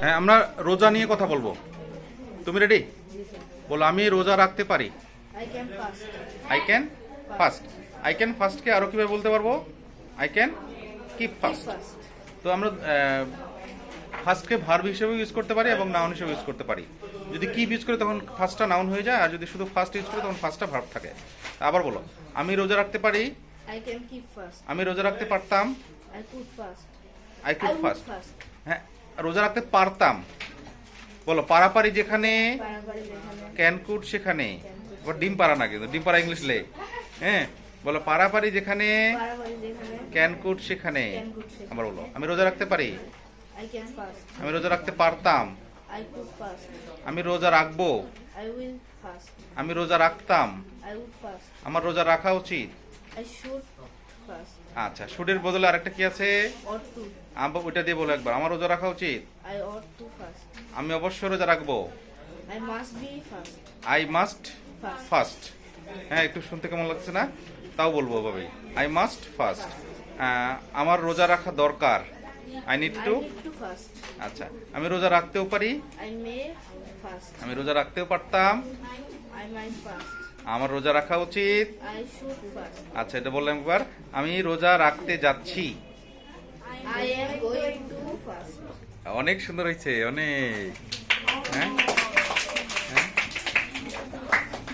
হ্যাঁ আমরা রোজা নিয়ে কথা বলব। তুমি রেডি বলো আমি রোজা রাখতে পারি। I can fast. I can fast I can ফাস্টকে আরও কীভাবে বলতে পারব? আই ক্যান কিপ ফার্স্ট তো আমরা ফার্স্টকে ভার্ব হিসেবে ইউজ করতে পারি এবং নাউন হিসেবে ইউজ করতে পারি। যদি কিপ ইউজ করে তখন ফার্স্টটা নাউন হয়ে যায় আর যদি শুধু ফার্স্ট ইউজ করে তখন ফার্স্টটা ভার্ব থাকে। আবার বলো আমি রোজা রাখতে পারি. আমি রোজা রাখতে পারতাম. I could fast. হ্যাঁ রোজা রাখতে পারতাম। বলো পারাপারি যেখানে যেখানে। ক্যানকুট সেখানে। আবার ডিম পাড়া না কিন্তু ডিম পাড়া ইংলিশ লে। হ্যাঁ বলো পারাপারি যেখানে যেখানে। ক্যানকুট সেখানে। আমার বলো আমি রোজা রাখতে পারি. আমি রোজা রাখতে পারতাম. আমি রোজা রাখব. আমি রোজা রাখতাম. আমার রোজা রাখা উচিত. আচ্ছা শুডের বদলে আরেকটা কি আছে. আম- ওইটা দিয়ে বলো একবার আমার রোজা রাখা উচিত. আমি অবশ্যই রোজা রাখব. I must. ফার্স্ট হ্যাঁ একটু শুনতে কেমন লাগছে না তাও বলব ওভাবেই আই মাস্ট ফার্স্ট আমার রোজা রাখা দরকার আই নিড টু. আচ্ছা আমি রোজা রাখতেও পারি. আমি রোজা রাখতেও পারতাম. আমার রোজা রাখা উচিত. আচ্ছা এটা বললাম একবার আমি রোজা রাখতে যাচ্ছি অনেক সুন্দর হয়েছে অনেক। হ্যাঁ?